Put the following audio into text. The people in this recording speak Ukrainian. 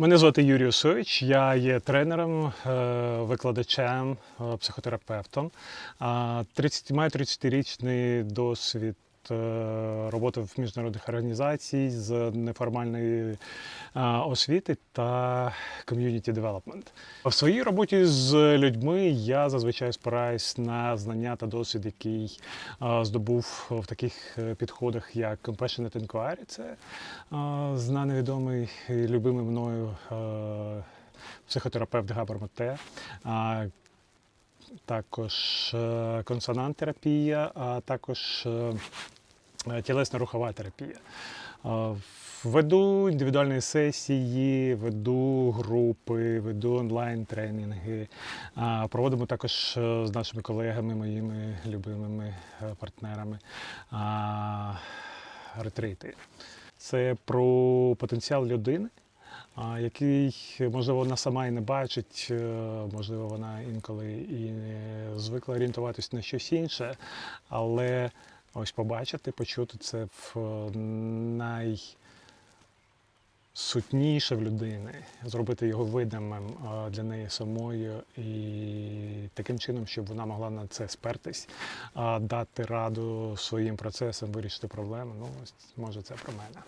Мене звати Юрій Усович, я є тренером, е, викладачем, е, психотерапевтом. А, 30, маю 30-річний досвід е, роботи в міжнародних організацій з неформальної е, освіти та ком'юніті девелопмент. В своїй роботі з людьми я зазвичай спираюсь на знання та досвід, який е, здобув в таких підходах, як Compassionate Inquiry. Це е, знаний відомий і любимий мною психотерапевт Габар Мате. Також е, консонант-терапія, а також е, тілесно-рухова терапія. Веду індивідуальні сесії, веду групи, веду онлайн-тренінги. Проводимо також е, з нашими колегами, моїми любимими е, партнерами ретрити. Це про потенціал людини, який, можливо, вона сама і не бачить, е, можливо, вона інколи і не звикла орієнтуватись на щось інше, але ось побачити, почути це в найсутніше в людини, зробити його видимим е, для неї самою і таким чином, щоб вона могла на це спертись, дати раду своїм процесам, вирішити проблеми. Ну, ось може це про мене.